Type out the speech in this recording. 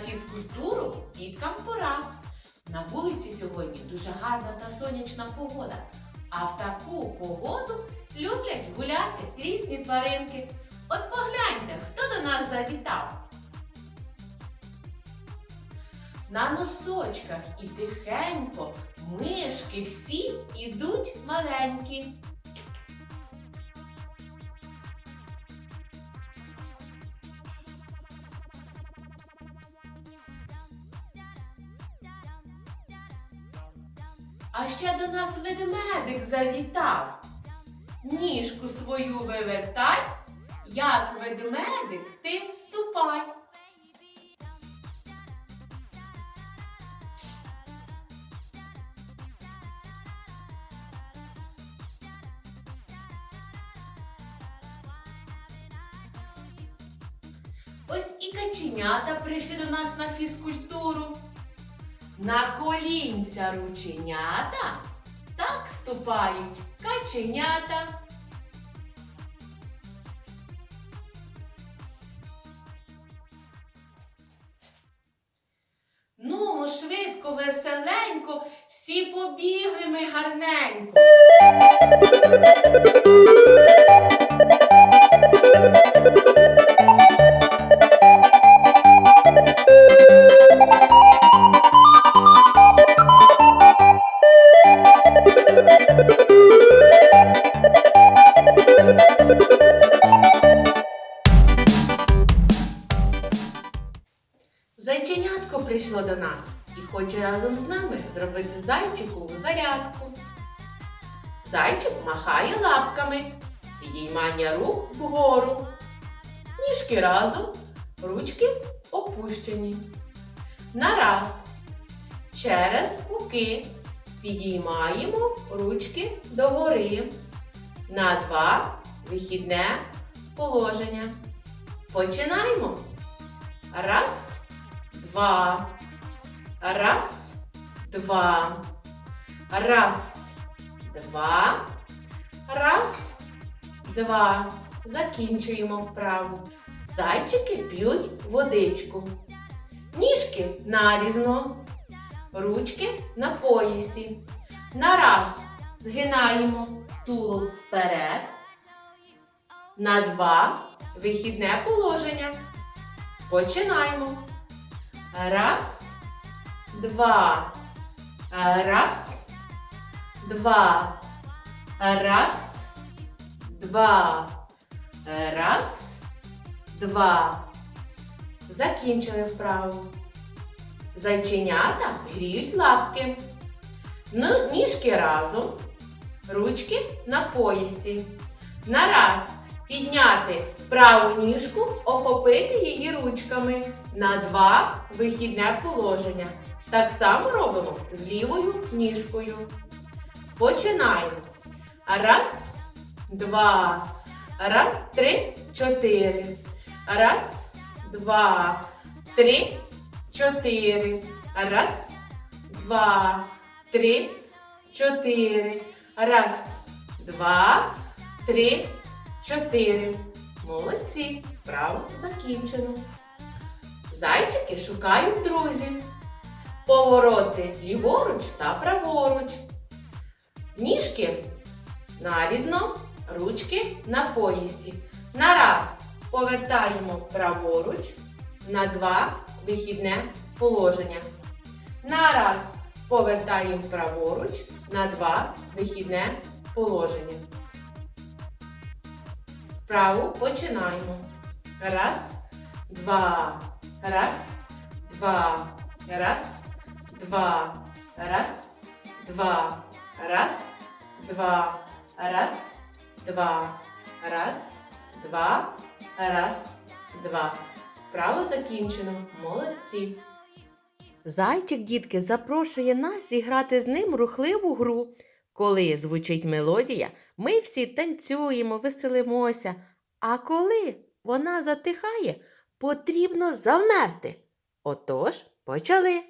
фізкультуру діткам пора. На вулиці сьогодні дуже гарна та сонячна погода. А в таку погоду люблять гуляти різні тваринки. От погляньте, хто до нас завітав. На носочках і тихенько мишки всі ідуть маленькі. А ще до нас ведмедик завітав. Ніжку свою вивертай, як ведмедик ти ступай. Ось і каченята прийшли до нас на фізкультуру. На колінця рученята так ступають каченята. Ну, швидко, веселенько, всі побігли ми гарненько. Зайченятко прийшло до нас і хоче разом з нами зробити зайчикову зарядку. Зайчик махає лапками, підіймання рук вгору. Ніжки разом, ручки опущені. Нараз. Через пуки підіймаємо ручки догори. На два вихідне положення. Починаємо. Раз, два. Раз, два. Раз, два. Раз, два. Закінчуємо вправу. Зайчики п'ють водичку. Ніжки нарізно. Ручки на поясі. Нараз згинаємо тулуб вперед. На два вихідне положення. Починаємо. Раз, два. Раз, два. Раз, два. Раз, два. Закінчили вправу. Зайченята гріють лапки. Ну, ніжки разом. Ручки на поясі. Нараз підняти праву ніжку, охопити її ручками на два вихідне положення. Так само робимо з лівою ніжкою. Починаємо. Раз, два. Раз, три, чотири. Раз, два, три, чотири. Раз, два, три, чотири. Раз, два, три, чотири. Молодці. Право закінчено. Зайчики шукають друзів. Повороти ліворуч та праворуч. Ніжки нарізно, ручки на поясі. На раз повертаємо праворуч, на два вихідне положення. На раз повертаємо праворуч, на два вихідне положення. Вправу починаємо. Раз, два, раз, два, раз, два, раз, два, раз, два, раз, два, раз, два, раз, два. Вправо закінчено. Молодці. Зайчик, дітки, запрошує нас зіграти з ним рухливу гру. Коли звучить мелодія, ми всі танцюємо, веселимося. А коли вона затихає, потрібно завмерти. Отож, почали.